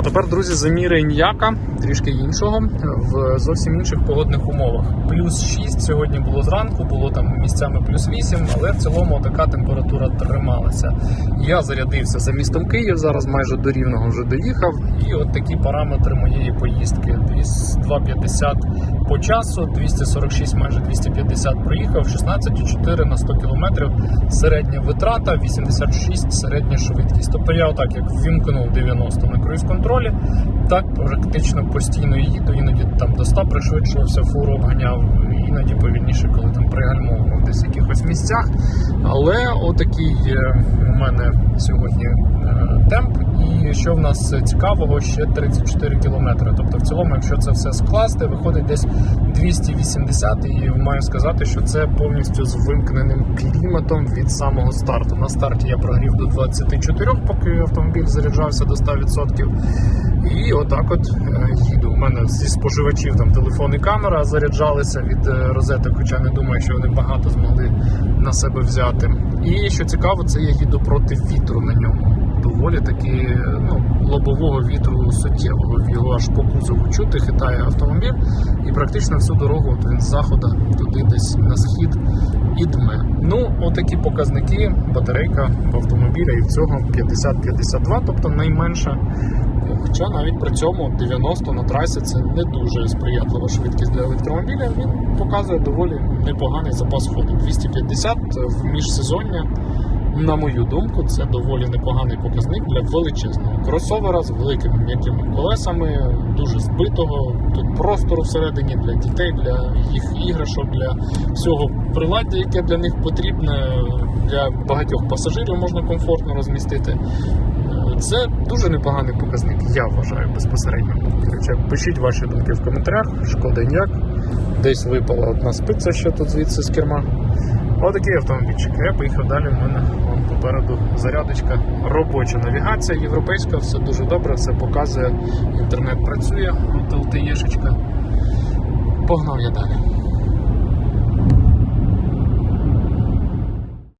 А тепер, друзі, заміри ніяка трішки іншого, в зовсім інших погодних умовах. Плюс 6 сьогодні було зранку, було там місцями плюс 8, але в цілому така температура трималася. Я зарядився за містом Київ, зараз майже до рівного вже доїхав. І от такі параметри моєї поїздки: 2,50 по часу, 246, майже 250 проїхав, 16,4 на 100 кілометрів. Середня витрата, 86 середня швидкість. Тобто я отак як ввімкнув 90 на круїз-контролі, так практично постійно їду, іноді там до 100 пришвидшувався, фуру обганяв, іноді пригальмовував десь в якихось місцях. Але отакий у мене сьогодні е, темп. І що в нас цікавого, ще 34 кілометри. Тобто, в цілому, якщо це все скласти, виходить десь 280. І маю сказати, що це повністю з вимкненим кліматом від самого старту. На старті я прогрів до 24, поки автомобіль заряджався до 100%. І отак от е, їду. У мене зі споживачів там телефон і камера заряджалися від е, розеток, хоча не думаю, що вони багато змогли на себе взяти. І що цікаво, це я їду проти вітру на ньому. Доволі таки ну, лобового вітру суттєвого. Його аж по кузову чути, хитає автомобіль, і практично всю дорогу от він з заходу туди десь на схід і дме. Ну, отакі показники. Батарейка в автомобіля і в цього 50-52, тобто найменша. Хоча навіть при цьому 90 на трасі це не дуже сприятлива швидкість для електромобіля. Він показує доволі непоганий запас ходу. 250 в міжсезоння. На мою думку, це доволі непоганий показник для величезного кросовера з великими м'якими колесами, дуже збитого. Тут простору всередині для дітей, для їх іграшок, для всього приладдя, яке для них потрібне. Для багатьох пасажирів можна комфортно розмістити. Це дуже непоганий показник, я вважаю безпосередньо. Короче, пишіть ваші думки в коментарях. Шкода ніяк. Десь випала одна спиця, що тут звідси з керма. Отакий автомобільчик. Я поїхав далі. У мене вон попереду зарядочка, робоча навігація європейська, все дуже добре, все показує. Інтернет працює, от LTE-шечка. Погнав я далі.